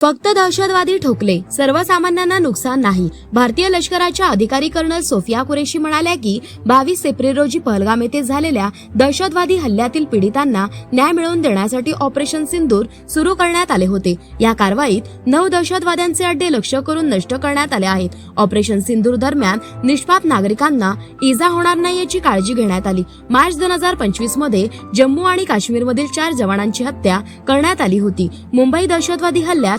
फक्त दहशतवादी ठोकले. सर्वसामान्यांना नुकसान नाही. भारतीय लष्कराच्या अधिकारी कर्नल सोफिया कुरेशी म्हणाल्या की बावीस एप्रिल रोजी पहलगाम येथे झालेल्या दहशतवादी हल्ल्यातील पीडितांना न्याय मिळवून देण्यासाठी ऑपरेशन सिंदूर सुरू करण्यात आले होते. या कारवाईत नऊ दहशतवाद्यांचे अड्डे लक्ष करून नष्ट करण्यात आले आहेत. ऑपरेशन सिंदूर दरम्यान निष्पाप नागरिकांना इजा होणार नाही याची काळजी घेण्यात आली. मार्च दोन हजार पंचवीसमध्ये जम्मू आणि काश्मीरमधील चार जवानांची हत्या करण्यात आली होती. मुंबई दहशतवादी हल्ल्यात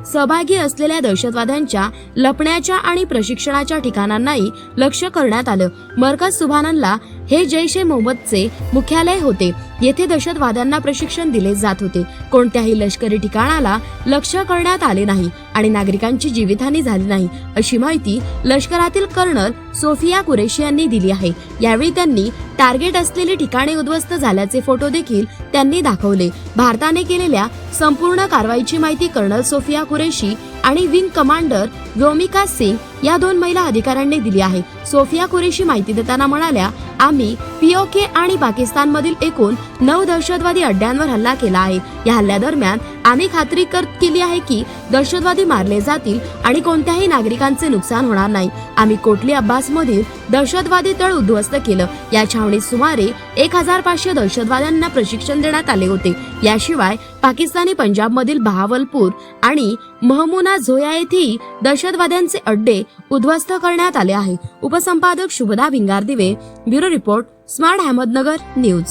सहभागी असलेल्या दहशतवाद्यांच्या लपण्याच्या आणि प्रशिक्षणाच्या ठिकाणांनाही लक्ष करण्यात आलं. मरकज सुभानला हे जैश ए मोहम्मदचे मुख्यालय होते. येथे दहशतवाद्यांना प्रशिक्षण दिले जात होते. कोणत्याही लष्करी ठिकाणाला लक्ष करण्यात आले नाही आणि नागरिकांची जीवितहानी झाली नाही अशी माहिती लष्करातील कर्नल सोफिया कुरेशी यांनी दिली आहे. यावेळी त्यांनी टार्गेट असलेली ठिकाणे उद्ध्वस्त झाल्याचे फोटो देखील त्यांनी दाखवले. भारताने केलेल्या संपूर्ण कारवाईची माहिती कर्नल सोफिया कुरेशी आणि विंग कमांडर व्योमिका सिंग या दोन महिला अधिकाऱ्यांनी दिली आहे. सोफिया कुरेशी माहिती देताना म्हणाल्या आम्ही पीओके आणि पाकिस्तानमधील एकूण नऊ दहशतवादी अड्ड्यांवर हल्ला केला आहे. या हल्ल्यादरम्यान आम्ही खात्री कर केली आहे की दहशतवादी मारले जातील आणि कोणत्याही नागरिकांचे नुकसान होणार नाही. आम्ही कोटली अब्बास मधील दहशतवादी तळ उद्ध्वस्त केलं. या छावणीत सुमारे एक हजार पाचशे दहशतवाद्यांना प्रशिक्षण देण्यात आले होते. याशिवाय पाकिस्तानी पंजाबमधील बहावलपूर आणि महमुना झोया येथेही दहशतवाद्यांचे अड्डे उद्ध्वस्त करण्यात आले आहे. उपसंपादक Shubhada Bhingardive bureau report smart Ahmednagar news.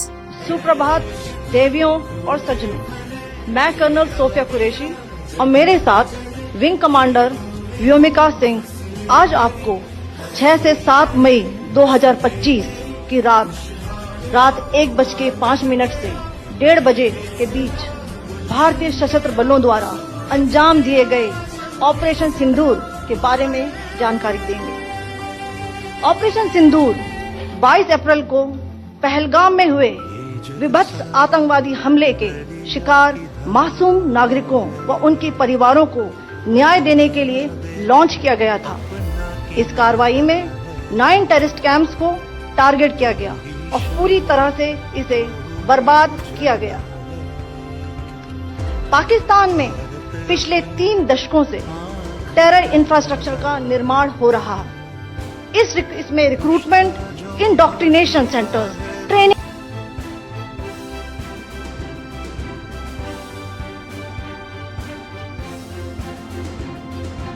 सुप्रभात देवियों और सज्जनों। मैं कर्नल सोफिया कुरैशी और मेरे साथ विंग कमांडर व्योमिका सिंह। आज आपको 6 से 7 मई 2025 की रात रात एक बज के पाँच मिनट से डेढ़ बजे के बीच भारतीय सशस्त्र बलों द्वारा अंजाम दिए गए ऑपरेशन सिंदूर के बारे में जानकारी देंगे। ऑपरेशन सिंदूर 22 अप्रैल को पहलगाम में हुए विभत्स आतंकवादी हमले के शिकार मासूम नागरिकों व उनके परिवारों को न्याय देने के लिए लॉन्च किया गया था। इस कार्रवाई में नाइन टेररिस्ट कैंप्स को टारगेट किया गया और पूरी तरह से इसे बर्बाद किया गया। पाकिस्तान में पिछले तीन दशकों से टेरर इंफ्रास्ट्रक्चर का निर्माण हो रहा है। इस इसमें रिक्रूटमेंट इंडोक्ट्रिनेशन सेंटर्स ट्रेनिंग